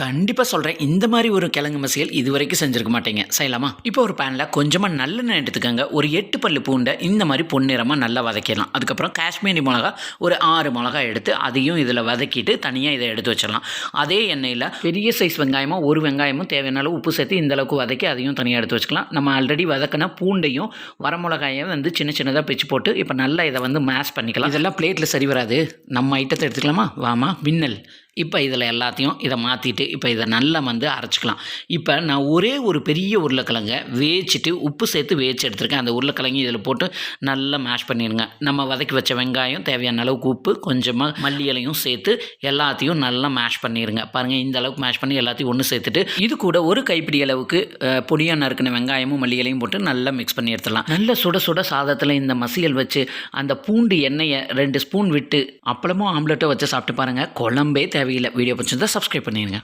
கண்டிப்பாக சொல்கிறேன் இந்த மாதிரி ஒரு கிழங்கு மசியல் இது வரைக்கும் செஞ்சுருக்க மாட்டேங்க. செய்யலாமா? இப்போ ஒரு பேனில் கொஞ்சமாக நல்லெண்ணெய் எடுத்துக்கோங்க. ஒரு எட்டு பல்லு பூண்டை இந்த மாதிரி பொன்னிறமாக நல்லா வதக்கிடலாம். அதுக்கப்புறம் காஷ்மீரி மிளகா ஒரு ஆறு மிளகா எடுத்து அதையும் இதில் வதக்கிட்டு தனியாக இதை எடுத்து வச்சிடலாம். அதே எண்ணெயில் பெரிய சைஸ் வெங்காயமாக ஒரு வெங்காயமும் தேவையான அளவு உப்பு சேர்த்து இந்த அளவுக்கு வதக்கி அதையும் தனியாக எடுத்து வச்சுக்கலாம். நம்ம ஆல்ரெடி வதக்கின பூண்டையும் வரமிளகாயும் வந்து சின்ன சின்னதாக பிச்சு போட்டு இப்போ நல்லா இதை வந்து மேஷ் பண்ணிக்கலாம். இதெல்லாம் பிளேட்டில் சரி வராது. நம்ம ஐட்டத்தை எடுத்துக்கலாமா? வாமா மின்னல் இப்போ இதில் எல்லாத்தையும் இதை மாற்றிட்டு இப்போ இதை நல்லா வந்து அரைச்சிக்கலாம். இப்போ நான் ஒரே ஒரு பெரிய உருளைக்கிழங்க வேச்சிட்டு உப்பு சேர்த்து வேச்சு எடுத்திருக்கேன். அந்த உருளைக்கிழங்கு இதில் போட்டு நல்லா மேஷ் பண்ணிடுங்க. நம்ம வதக்கி வச்ச வெங்காயம் தேவையான அளவுக்கு உப்பு கொஞ்சமாக மல்லி இலையும் சேர்த்து எல்லாத்தையும் நல்லா மேஷ் பண்ணிடுங்க. பாருங்கள் இந்த அளவுக்கு மேஷ் பண்ணி எல்லாத்தையும் ஒன்று சேர்த்துட்டு இது கூட ஒரு கைப்பிடி அளவுக்கு பொடியாக நறுக்கின வெங்காயமும் மல்லி இலையும் போட்டு நல்லா மிக்ஸ் பண்ணி எடுத்துடலாம். நல்ல சுட சுட சாதத்தில் இந்த மசியல் வச்சு அந்த பூண்டு எண்ணெயை ரெண்டு ஸ்பூன் விட்டு அப்பளமும் ஆம்லெட்டோ வச்சு சாப்பிட்டு பாருங்கள் குழம்பே தேவையில்லை. வீடியோ பிடிச்சிருந்தா சப்ஸ்கிரைப் பண்ணிடுங்க